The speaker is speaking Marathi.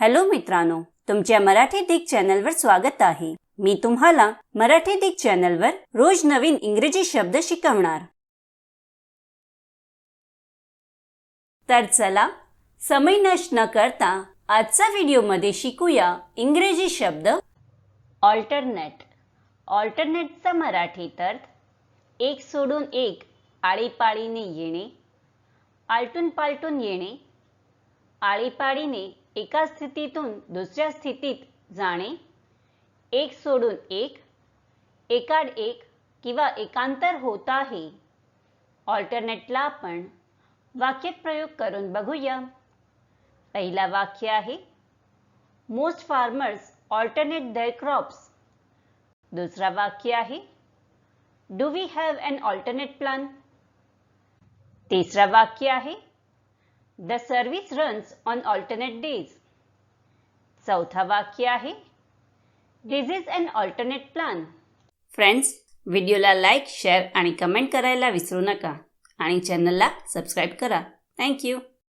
हॅलो मित्रांनो तुमच्या मराठी दिग चॅनलवर स्वागत आहे. मी तुम्हाला मराठी दिग चॅनलवर रोज नवीन इंग्रजी शब्द शिकवणार. तर चला समय नष्ट न करता आजचा व्हिडिओमध्ये शिकूया इंग्रजी शब्द ऑल्टरनेट ऑल्टरनेटचा मराठीत अर्थ एक सोडून एक आळीपाळीने येणे आलटून पालटून येणे आळीपाळीने एका स्थितीतून दुसऱ्या स्थितीत जाणे एक सोडून एक एकाड एक किंवा एकांतर होत आहे ऑल्टरनेटला आपण वाक्यात प्रयोग करून बघूया. पहिला वाक्य आहे most farmers alternate their crops दुसरा वाक्य आहे do we have an alternate plan तिसरा वाक्य आहे the service runs on alternate days चौथा वाक्य आहे. This is an alternate plan friends व्हिडिओला लाईक शेअर आणि कमेंट करायला विसरू नका. आणि चॅनलला सबस्क्राईब करा. थँक्यू